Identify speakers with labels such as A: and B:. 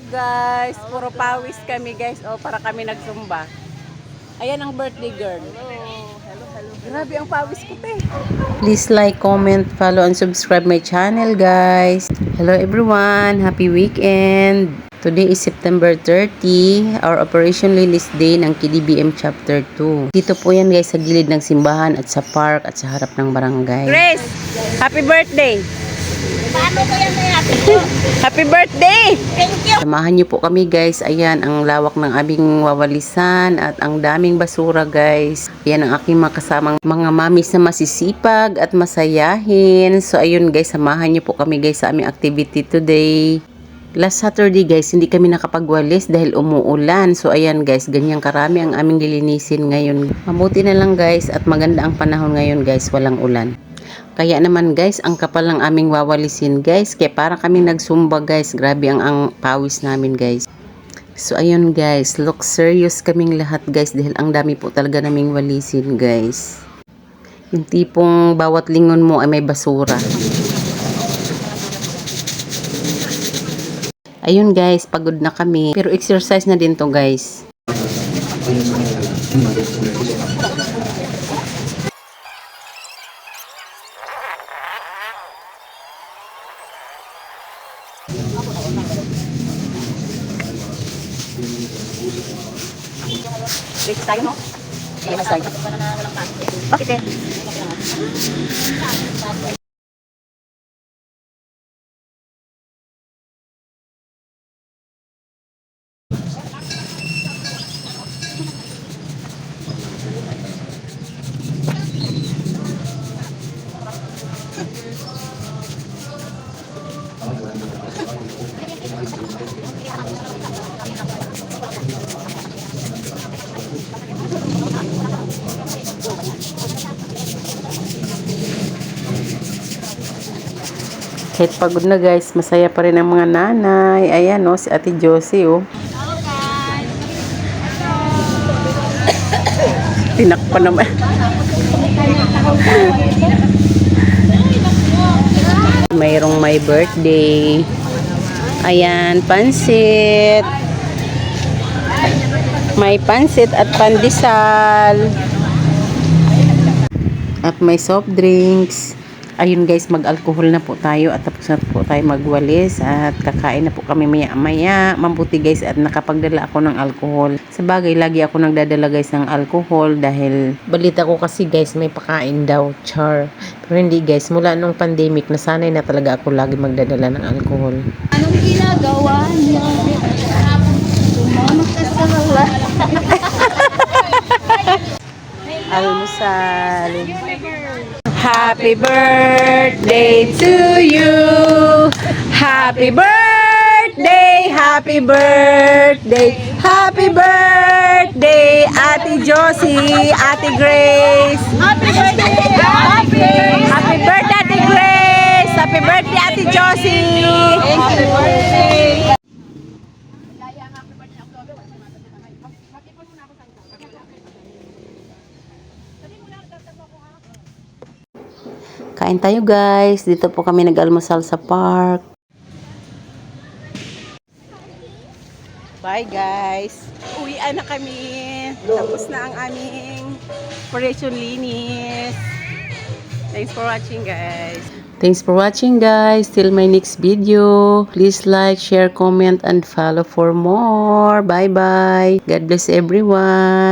A: Hello guys, puro pawis kami guys. O, para kami nagsumba. Ayan ang birthday girl. Hello, hello, hello. Grabe ang pawis ko, te.
B: Please like, comment, follow, and subscribe my channel, guys. Hello, everyone. Happy weekend. Today is September 30, our Operation Lilis Day ng KDBM Chapter 2. Dito po yan, guys, sa gilid ng simbahan at sa park at sa harap ng barangay.
A: Grace, happy birthday.
C: Paano ko yan na
A: Happy birthday!
C: Thank you.
B: Samahan niyo po kami, guys. Ayan, ang lawak ng aming wawalisan at ang daming basura, guys. Ayan ang aking mga kasamang mga mamis na masisipag at masayahin. So, ayun, guys, samahan niyo po kami, guys, sa aming activity today. Last Saturday guys, hindi kami nakapagwalis dahil umuulan. So ayan guys, ganyan karami ang aming lilinisin ngayon. Mabuti na lang guys at maganda ang panahon ngayon guys, walang ulan. Kaya naman guys, ang kapal ng aming wawalisin guys. Kaya para kami nagsumba guys. Grabe ang, ang pawis namin guys. So ayun guys, look serious kaming lahat guys dahil ang dami po talaga naming walisin guys. Yung tipong bawat lingon mo ay may basura. Ayun guys, pagod na kami. Pero exercise na din to guys.
A: Grace, tayo no?
C: Eh, mas tayo.
A: Bakit?
B: Kahit pagod na guys, masaya pa rin ang mga nanay. Ayan no, si Ate Josie oh.
A: Tinakpan naman.
B: Mayroong my birthday. Ayan, pansit. May pansit at pandesal. At may soft drinks. Ayun guys, mag-alcohol na po tayo at tapos na po tayo magwalis at kakain na po kami maya-maya. Mabuti guys at nakapagdala ako ng alcohol. Sa bagay, lagi ako nagdadala guys ng alcohol dahil balita ko kasi guys may pakain daw, char. Pero hindi guys, mula nung pandemic nasanay na talaga ako lagi magdadala ng alcohol.
C: Anong ginagawa niyo? Sumama ka sa.
B: Almusal.
A: Happy birthday to you. Happy birthday, happy birthday, happy birthday, Ate Josie, Ate Grace.
C: Happy birthday! Happy
A: Happy birthday, Ate Grace. Happy birthday, Ate Josie.
C: Happy birthday!
B: Kain tayo guys. Dito po kami nag-almusal sa park.
A: Bye guys. Uwian na kami. Tapos na ang aming operation linis. Thanks for watching guys.
B: Thanks for watching guys. Till my next video. Please like, share, comment, and follow for more. Bye-bye. God bless everyone.